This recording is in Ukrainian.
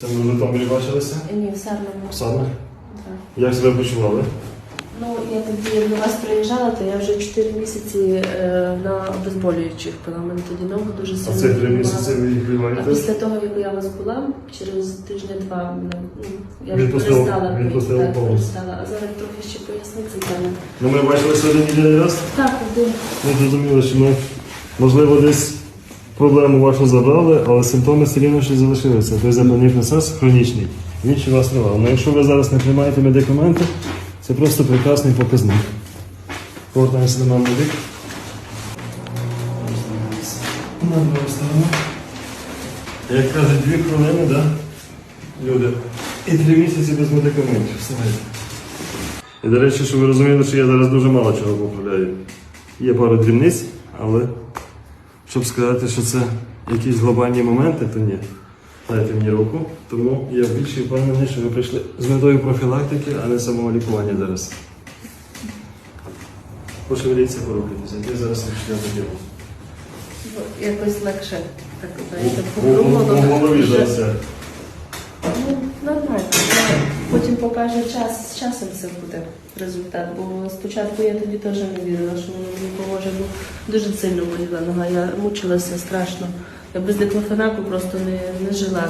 Це ми в Житомирі бачилися? Ні, в Сарному. Саме. Так. Як себе почували? Ну, я тоді до вас приїжджала, то я вже 4 місяці е, на обезболюючих пила. Мене тоді ногу дуже А це три боліла. місяці ви їх А після того, як я у вас була, через тижня-два мене ну, я Відпустила- перестала пити, відпустила так, повністю. перестала. А зараз трохи ще поясниці тягне. Ну ми бачилися один єдиний раз. Так, один. Ми зрозуміли, що ми, можливо, десь проблему вашу забрали, але симптоми все рівно ще залишилися. Той запальний процес хронічний. Він ще вас тривав. Але якщо ви зараз не приймаєте медикаменти, це просто прекрасний показник. Повертаємося до мене сторону. Як кажуть, дві хвилини, да? люди. І три місяці без медикаментів. І до речі, щоб ви розуміли, що я зараз дуже мало чого поправляю. Є пару дрібниць, але щоб сказати, що це якісь глобальні моменти, то ні. Дайте мені руку, тому я більше впевнений, що ви прийшли з метою профілактики, а не самого лікування зараз. Пошевеліться, порухайтеся. Я зараз не діло. Ну, Якось легше, так знаєте, по-другому. голові зараз. як? Ну, нормально. але Потім покаже час, з часом це буде результат. Бо спочатку я тоді теж не вірила, що воно мені поможе, бо дуже сильно боліла нога. Я мучилася страшно. Я без диклофенаку просто не, не жила.